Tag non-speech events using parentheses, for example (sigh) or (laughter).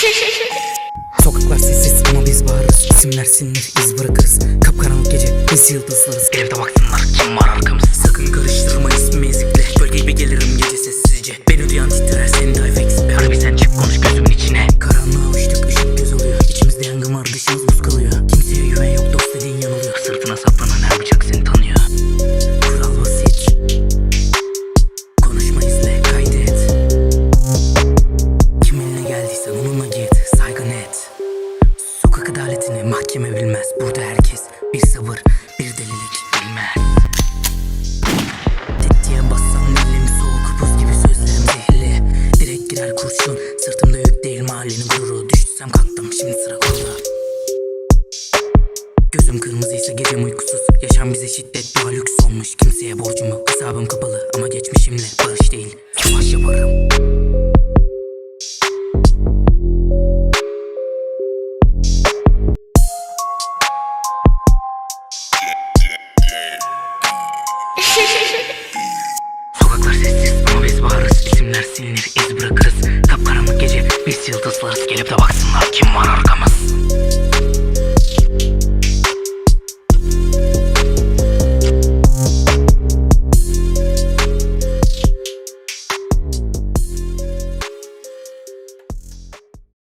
(laughs) Sokaklar sessiz ama biz bağırırız. İsimler silinir iz bırakırız. Kapkaranlık gece biz yıldızlarız. Evde baksınlar kim var arkamız Sakın karıştırma ismi ezikleri Adaletini mahkeme bilmez. Burada herkes bir sabır bir delilik bilmez. Tetiğe bassan elimi soğuk buz gibi sözlerim zehirli Direkt girer kurşun Sırtımda yük değil mahallenin gururu. Düştüysem kalktım şimdi sıra kurda Gözüm kırmızıysa gecem uykusuz. Yaşam bize şiddet daha lüks olmuş Kimseye borcum yok hesabım kapalı Ama geçmişimle barış değil. Savaş yaparım Sokaklar sessiz ama biz bağırırız. İsimler silinir iz bırakırız. Kapkaranlık gece biz yıldızlarız. Gelip de baksınlar kim var arkamız